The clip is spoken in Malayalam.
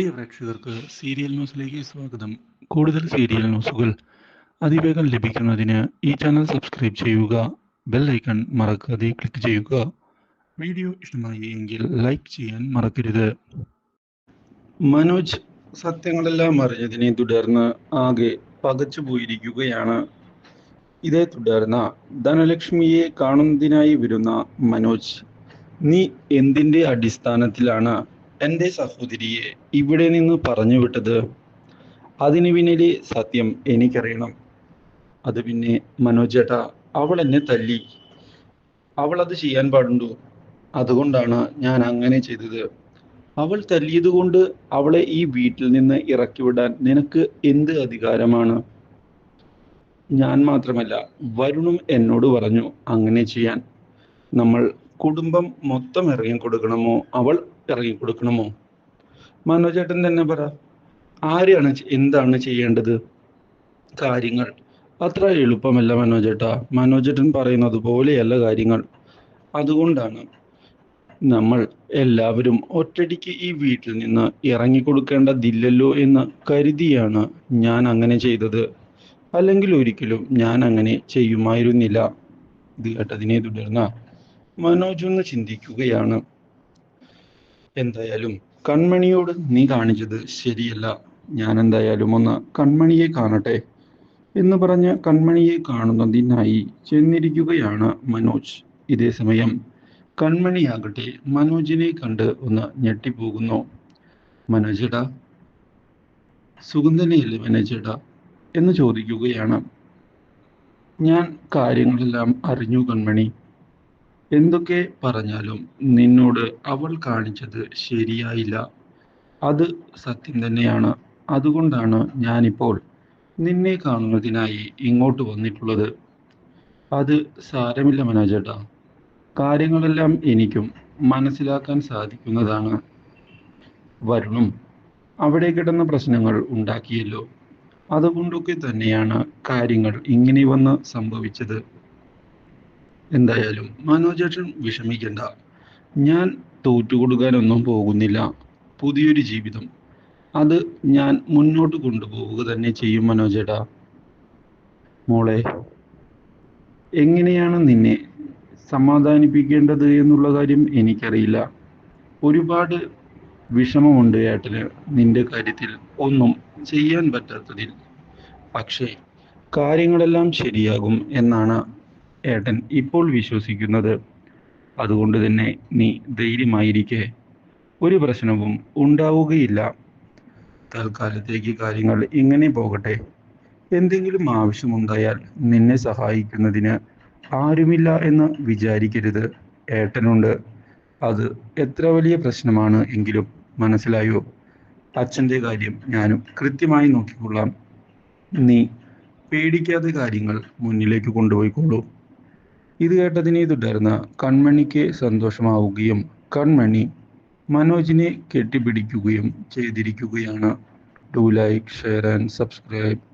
പ്രിയ പ്രേക്ഷകർക്ക് സീരിയൽ ന്യൂസിലേക്ക് സ്വാഗതം. കൂടുതൽ സീരിയൽ ന്യൂസുകൾ അതിവേഗം ലഭിക്കുന്നതിന് ഈ ചാനൽ സബ്സ്ക്രൈബ് ചെയ്യുക ബെൽ ഐക്കൺ മറക്കാതെ ക്ലിക്ക് ചെയ്യുക. വീഡിയോ ഇഷ്ടമായി എങ്കിൽ ലൈക്ക് ചെയ്യാൻ മറക്കരുത്. മനോജ് സത്യങ്ങളെല്ലാം അറിഞ്ഞതിനെ തുടർന്ന് ആകെ പകച്ചു പോയിരിക്കുകയാണ്. ഇതേ തുടർന്ന് ധനലക്ഷ്മിയെ കാണുന്നതിനായി വരുന്ന മനോജ് നീ എന്തിന്റെ അടിസ്ഥാനത്തിലാണ് എന്റെ സഹോദരിയെ ഇവിടെ നിന്ന് പറഞ്ഞു വിട്ടത് അതിന് പിന്നിലെ സത്യം എനിക്കറിയണം. അത് പിന്നെ മനോജേട്ടാ അവൾ എന്നെ തല്ലി. അവൾ അത് ചെയ്യാൻ പാടുണ്ടോ? അതുകൊണ്ടാണ് ഞാൻ അങ്ങനെ ചെയ്തത്. അവൾ തല്ലിയത് കൊണ്ട് അവളെ ഈ വീട്ടിൽ നിന്ന് ഇറക്കി വിടാൻ നിനക്ക് എന്ത് അധികാരമാണ്? ഞാൻ മാത്രമല്ല വരുണും എന്നോട് പറഞ്ഞു അങ്ങനെ ചെയ്യാൻ. നമ്മൾ കുടുംബം മൊത്തം ഇറങ്ങി കൊടുക്കണമോ അവൾ ഇറങ്ങി കൊടുക്കണമോ? മനോജേട്ടൻ തന്നെ പറ ആരെയാണ് എന്താണ് ചെയ്യേണ്ടത്? കാര്യങ്ങൾ. അത്ര എളുപ്പമല്ല മനോജേട്ടാ. മനോജേട്ടൻ പറയുന്നത് പോലെയല്ല കാര്യങ്ങൾ. അതുകൊണ്ടാണ് നമ്മൾ എല്ലാവരും ഒറ്റടിക്ക് ഈ വീട്ടിൽ നിന്ന് ഇറങ്ങിക്കൊടുക്കേണ്ടതില്ലല്ലോ എന്ന് കരുതിയാണ് ഞാൻ അങ്ങനെ ചെയ്തത്. അല്ലെങ്കിൽ ഒരിക്കലും ഞാൻ അങ്ങനെ ചെയ്യുമായിരുന്നില്ല. ഇത് കേട്ടതിനെ തുടർന്ന് മനോജ് ഒന്ന് ചിന്തിക്കുകയാണ്. എന്തായാലും. കൺമണിയോട് നീ കാണിച്ചത് ശരിയല്ല. ഞാൻ എന്തായാലും ഒന്ന് കൺമണിയെ കാണട്ടെ എന്ന് പറഞ്ഞ് കൺമണിയെ കാണുന്നതിനായി ചെന്നിരിക്കുകയാണ് മനോജ്. ഇതേ സമയം കൺമണിയാകട്ടെ മനോജിനെ കണ്ട് ഒന്ന് ഞെട്ടിപ്പോകുന്നു. മനോജട സുഗന്ധനയല്ലേ തന്നെയല്ലേ എന്ന് ചോദിക്കുകയാണ്. ഞാൻ കാര്യങ്ങളെല്ലാം അറിഞ്ഞു കൺമണി. എന്തൊക്കെ പറഞ്ഞാലും നിന്നോട് അവൾ കാണിച്ചത് ശരിയായില്ല. അത് സത്യം തന്നെയാണ്. അതുകൊണ്ടാണ് ഞാനിപ്പോൾ നിന്നെ കാണുന്നതിനായി ഇങ്ങോട്ട് വന്നിട്ടുള്ളത്. അത് സാരമില്ല മനോജേട്ടാ. കാര്യങ്ങളെല്ലാം എനിക്കും മനസ്സിലാക്കാൻ സാധിക്കുന്നതാണ്. വരുണും അവിടെ കിടന്ന പ്രശ്നങ്ങൾ ഉണ്ടാക്കിയല്ലോ. അതുകൊണ്ടൊക്കെ തന്നെയാണ് കാര്യങ്ങൾ ഇങ്ങനെ വന്ന് സംഭവിച്ചത്. എന്തായാലും മനോജേട്ടൻ വിഷമിക്കണ്ട. ഞാൻ തോറ്റുകൊടുക്കാനൊന്നും പോകുന്നില്ല. പുതിയൊരു ജീവിതം. അത് ഞാൻ മുന്നോട്ട് കൊണ്ടുപോവുക തന്നെ ചെയ്യും മനോജേട്ടാ മോളെ എങ്ങനെയാണ് നിന്നെ സമാധാനിപ്പിക്കേണ്ടത് എന്നുള്ള കാര്യം എനിക്കറിയില്ല. ഒരുപാട് വിഷമമുണ്ട് ഏട്ടന് നിന്റെ കാര്യത്തിൽ. ഒന്നും ചെയ്യാൻ പറ്റാത്തതിൽ. പക്ഷേ കാര്യങ്ങളെല്ലാം ശരിയാകും എന്നാണ് ഏട്ടൻ ഇപ്പോൾ വിശ്വസിക്കുന്നത് അതുകൊണ്ട് തന്നെ നീ ധൈര്യമായിരിക്കെ. ഒരു പ്രശ്നവും ഉണ്ടാവുകയില്ല. തൽക്കാലത്തേക്ക് കാര്യങ്ങൾ ഇങ്ങനെ പോകട്ടെ. എന്തെങ്കിലും ആവശ്യമുണ്ടായാൽ നിന്നെ സഹായിക്കുന്നതിന് ആരുമില്ല എന്ന് വിചാരിക്കരുത്. ഏട്ടനുണ്ട്. അത് എത്ര വലിയ പ്രശ്നമാണ് എങ്കിലും മനസ്സിലായോ? അച്ഛന്റെ കാര്യം ഞാനും കൃത്യമായി നോക്കിക്കൊള്ളാം. നീ പേടിക്കാതെ കാര്യങ്ങൾ മുന്നിലേക്ക് കൊണ്ടുപോയിക്കോളൂ. ഇത് കേട്ടതിനെ തുടർന്ന് കൺമണിക്ക് സന്തോഷമാവുകയും കൺമണി മനോജിനെ കെട്ടിപ്പിടിക്കുകയും ചെയ്തിരിക്കുകയാണ്. Do like share and subscribe